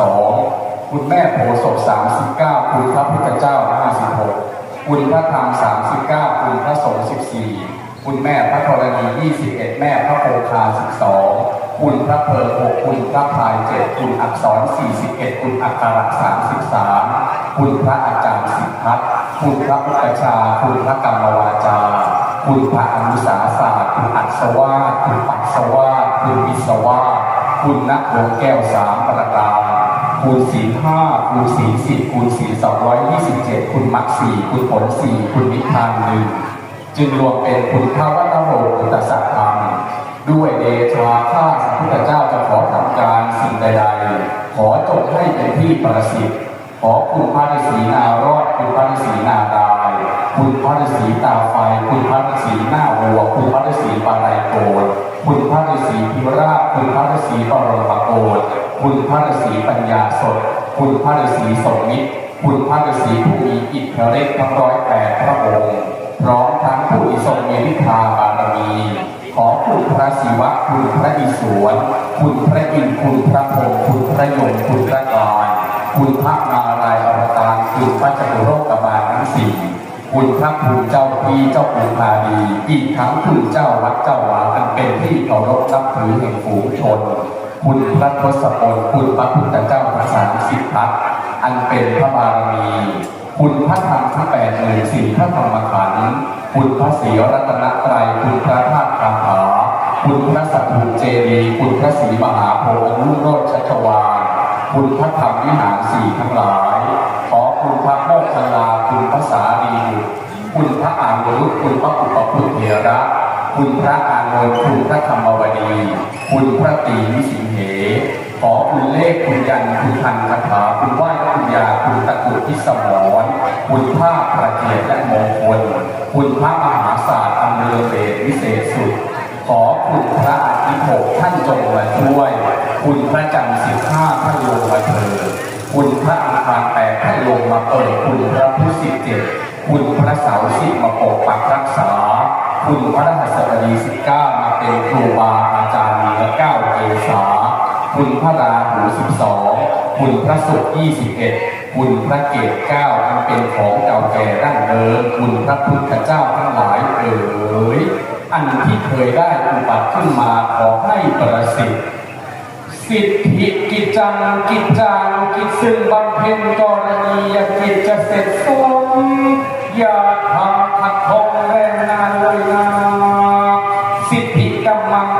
สองคุณแม่โพศพสามสิบเก้าคุณพระพุทธเจ้าห้าสิบหกคุณพระธรรมสามสิบเก้าคุณพระสงฆ์สิบสี่คุณแม่พระธรณียี่สิบเอ็ดแม่พระโพคาสิบสองคุณพระเพลิหกคุณพระพายเจ็ดคุณอักษรสี่สิบเอ็ดคุณอักขระสามสิบสามคุณพระอาจารย์สิบพัฒคุณพระอุปชฌาย์คุณพระกรรมวาจา คุณพระอนุสาสาคุณอัศวาคุณปัสสวาสคุณวิศวาสคุณนักดวงแก้วสามประการ คูณศีลห้าคูณศีลสิบคูณศีลสองร้อยยี่สิบเจ็ดคูณมรรคสี่คูณผลสี่คูณนิพพานหนึ่งจึงรวมเป็นคุณข้าวัตโรกุตสัตธรรมด้วยเดชาข้าสัพพุทธเจ้าจะขอทำการสิ่งใดๆ ขอจงให้เป็นที่ประสิทธิ์ขอคุณพระฤาษีนารอดคุณพระฤาษีนาดาย คุณพระฤาษีตาไฟ คุณพระฤาษีหน้าวัว คุณพระฤาษีปลาไหลโกรคุณพระฤาษีพิราบคุณพระฤาษีปรมโกร คุณพระฤาษีปัญญาสด คุณพระฤาษีสมมิตร คุณพระฤาษีผู้มีอิทธิฤทธิ์ทั้งร้อยแปดพระองค์พร้อมทั้งผู้ทรงมีวิชาบารมี ขอคุณพระศิวะ คุณพระอิศวรคุณพระอินทร์คุณพระพรหมคุณพระยมคุณพระกายคุณพระนารายณ์อวตารคุณพระจัตุโลกบาลทั้งสี่คุณพระภูมิเจ้าพี่เจ้าภูพาดีอีกทั้งคุณเจ้าวัดเจ้าวาอันเป็นที่เคารพนับถือแห่งฝูงชน คุณพระทศพลคุณพระพุทธเจ้าพระสามสิบทัตอันเป็นพระบารมี คุณพระธรรมทั้งแปดหมื่นสี่พระธรรมขันธ์คุณพระศรีรัตนตรัยคุณพระธาตุคาถาคุณพระสัตถุเจดีย์คุณพระศรีมหาโพธิ์อนุโรธชัชวาลคุณพระธรรมวิหารสี่ทั้งหลาย ขอคุณพระโมคคัลลาคุณพระสารีคุณพระอานุรุตคุณพระอุปคุเถระ คุณพระอานนท์คุณพระธรรมวดี คุณพระตีวิสิงเห ขอคุณเลขคุณยันคุณพันคาถาคุณไหว้คุณยาคุณตะกุดพิสมรคุณภาพประเกียรติและมงคล คุณพระมหาศาสตร์อันเลอเดชวิเศษสุด ขอคุณพระอาทิตย์หกท่านจงมาช่วย คุณพระจันทร์สิบห้าท่านลงมาเถิดคุณพระอังคารแปดท่านลงมาเปิดคุณพระพุทธสิบเจ็ดคุณพระเสาสิบมาปกปักรักษา คุณพระรหัสบดีสิบเก้ามาเป็นครูบาอาจารย์มีละเก้าเกษาคุณพระราหูสิบสองคุณพระศุกร์ยี่สิบเอ็ดคุณพระเกศเก้าอันเป็นของเก่าแก่ดั้งเดิมคุณพระพุทธเจ้าทั้งหลายเอ๋ยอันที่เคยได้อุบัติขึ้นมาขอให้ประสิทธิ์สิทธิกิจจังกิจจางกิจซึ่งบำเพ็ญกรณียกิจจะเสร็จสม yang.